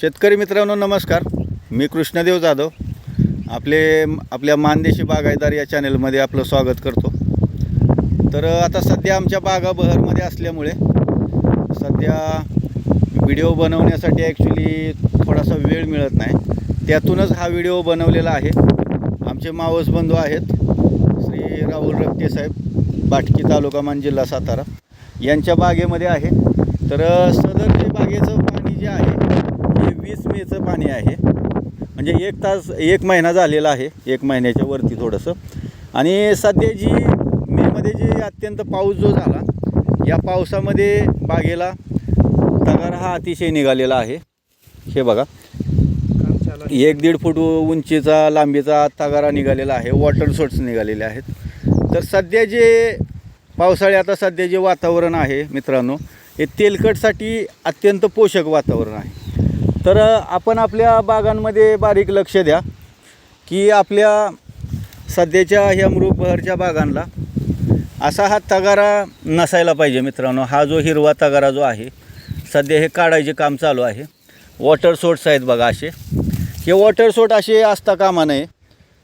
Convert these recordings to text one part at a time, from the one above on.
शेतकरी मित्रांनो नमस्कार. मी कृष्णदेव जाधव. आपले आपल्या मानदेशी बागायदार या चॅनलमध्ये आपलं स्वागत करतो. तर आता सध्या आमच्या बागा बहरमध्ये असल्यामुळे सध्या व्हिडिओ बनवण्यासाठी ॲक्च्युली थोडासा वेळ मिळत नाही. त्यातूनच हा व्हिडिओ बनवलेला आहे. आमचे मावस बंधू आहेत. श्री राहुल रक्ते साहेब बाटकी तालुका मान जिल्हा सातारा. यांच्या बागेमध्ये आहे. तर सदर जे बागेचं पाणी जे आहे वीस मेचं पाणी आहे. म्हणजे एक तास एक महिना झालेला आहे एक महिन्याच्या वरती थोडंसं. आणि सध्या जी मेमध्ये जे अत्यंत पाऊस जो झाला या पावसामध्ये बागेला तगार हा अतिशय निघालेला आहे. हे बघा. एक दीड फूट उंचीचा लांबीचा तगारा निघालेला आहे वॉटर सोर्ट्स निघालेले आहेत. तर सध्या जे पावसाळे आता सध्या जे वातावरण आहे मित्रांनो हे तेलकटसाठी अत्यंत पोषक वातावरण आहे. तर आपण आपल्या बागांमध्ये बारीक लक्ष द्या की आपल्या सध्याच्या ह्या मृगबहरच्या बागांना असा हा तगारा नसायला पाहिजे मित्रांनो. हा जो हिरवा तगारा जो आहे सध्या हे काढायचे काम चालू आहे. वॉटर सोट्स आहेत बघा असे. हे वॉटर सोट असे असता कामा नये.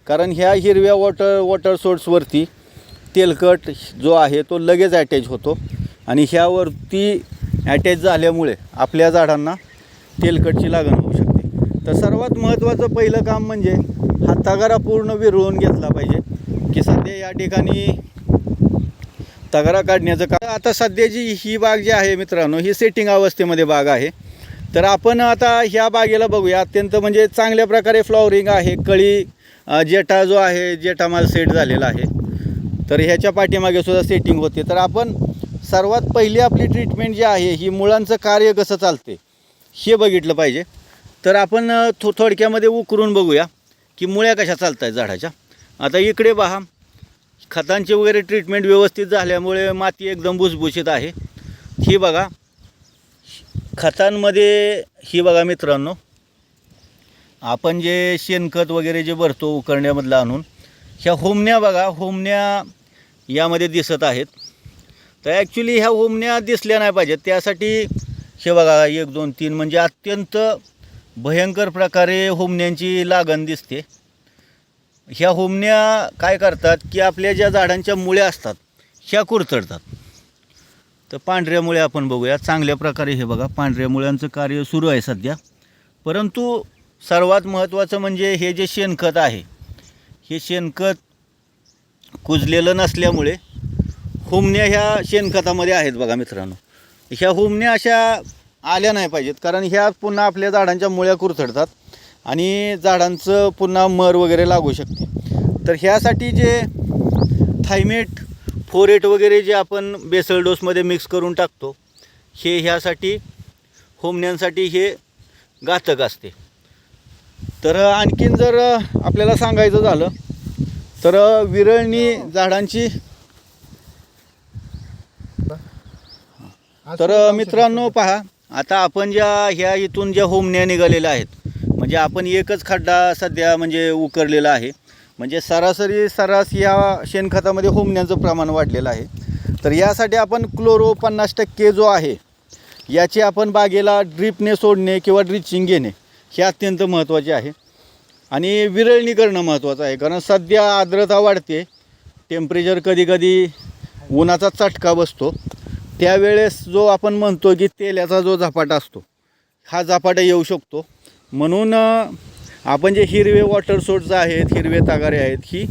कारण ह्या हिरव्या वॉटर वॉटर सोट्सवरती तेलकट जो आहे तो लगेच अटॅच होतो. आणि ह्यावरती अटॅच झाल्यामुळे आपल्या झाडांना तेलकटची लागण होऊ शकते. तर सर्वात महत्त्वाचं पहिलं काम म्हणजे हा तगारा पूर्ण विरळून घेतला पाहिजे. की सध्या या ठिकाणी तगारा काढण्याचं काम आता सध्याची ही बाग जी आहे मित्रांनो ही सेटिंग अवस्थेमध्ये बाग आहे. तर आपण आता ह्या बागेला बघूया. अत्यंत म्हणजे चांगल्या प्रकारे फ्लॉवरिंग आहे कळी जेठा जो आहे जेठा माल सेट झालेला आहे. तर ह्याच्या पाठीमागे सुद्धा सेटिंग होते. तर आपण सर्वात पहिली आपली ट्रीटमेंट जी आहे ही मुळांचं कार्य कसं चालते? हे बघितलं पाहिजे. तर आपण थो थोडक्यामध्ये उकरून बघूया की मुळ्या कशा चालत आहेत झाडाच्या. आता इकडे पहा खतांची वगैरे ट्रीटमेंट व्यवस्थित झाल्यामुळे माती एकदम भुसभुशीत आहे. ही बघा खतांमध्ये ही बघा मित्रांनो आपण जे शेणखत वगैरे जे भरतो उकरण्यामधलं आणून ह्या होमण्या बघा होमण्या यामध्ये दिसत आहेत. तर ॲक्च्युली ह्या होमण्या दिसल्या नाही पाहिजेत त्यासाठी हे बघा एक दोन तीन म्हणजे अत्यंत भयंकर प्रकारे होमण्यांची लागण दिसते. ह्या होमण्या काय करतात की आपल्या ज्या झाडांच्या मुळ्या असतात ह्या कुरतडतात. तर पांढऱ्या मुळ्या आपण बघूया. चांगल्या प्रकारे हे बघा पांढऱ्या मुळ्यांचं कार्य सुरू आहे सध्या. परंतु सर्वात महत्त्वाचं म्हणजे हे जे शेणखत आहे हे शेणखत कुजलेलं नसल्यामुळे हुमण्या ह्या शेणखतामध्ये आहेत बघा मित्रांनो. ह्या हुमण्या अशा आल्या नाही पाहिजेत कारण ह्या पुन्हा आपल्या झाडांच्या मुळ्या कुरथडतात आणि झाडांचं पुन्हा मर वगैरे लागू शकते. तर ह्यासाठी जे थायमेट फोरेट वगैरे जे आपण बेसल डोसमध्ये मिक्स करून टाकतो हे ह्यासाठी होमण्यांसाठी हे घातक असते. तर आणखीन जर आपल्याला सांगायचं झालं तर विरळणी झाडांची तर मित्रांनो. पहा आता आपण ज्या ह्या इथून ज्या होमण्या निघालेल्या आहेत म्हणजे आपण एकच खड्डा सध्या म्हणजे उकरलेला आहे. म्हणजे सरासरी सरास या शेणखतामध्ये होमण्यांचं प्रमाण वाढलेलं आहे. तर यासाठी आपण क्लोरो पन्नास टक्के जो आहे याची आपण बागेला ड्रिपने सोडणे किंवा ड्रिचिंग घेणे हे अत्यंत महत्त्वाचे आहे. आणि विरळणी करणं महत्त्वाचं आहे कारण सध्या आर्द्रता वाढते टेम्परेचर कधी कधी उन्हाचा चटका बसतो. त्यावेळेस जो आपण म्हणतो की तेलाचा जो झपाटा असतो हा झपाटा येऊ शकतो. म्हणून आपण जे हिरवे वॉटर सोर्स आहेत हिरवे तागारे आहेत ही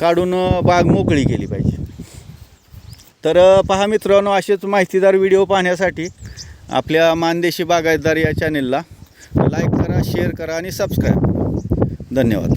काढून बाग मोकळी केली पाहिजे. तर पहा मित्रांनो असेच माहितीदार व्हिडिओ पाहण्यासाठी आपल्या मानदेशी बागायतदार या चॅनेलला लाईक करा शेअर करा आणि सबस्क्राईब धन्यवाद.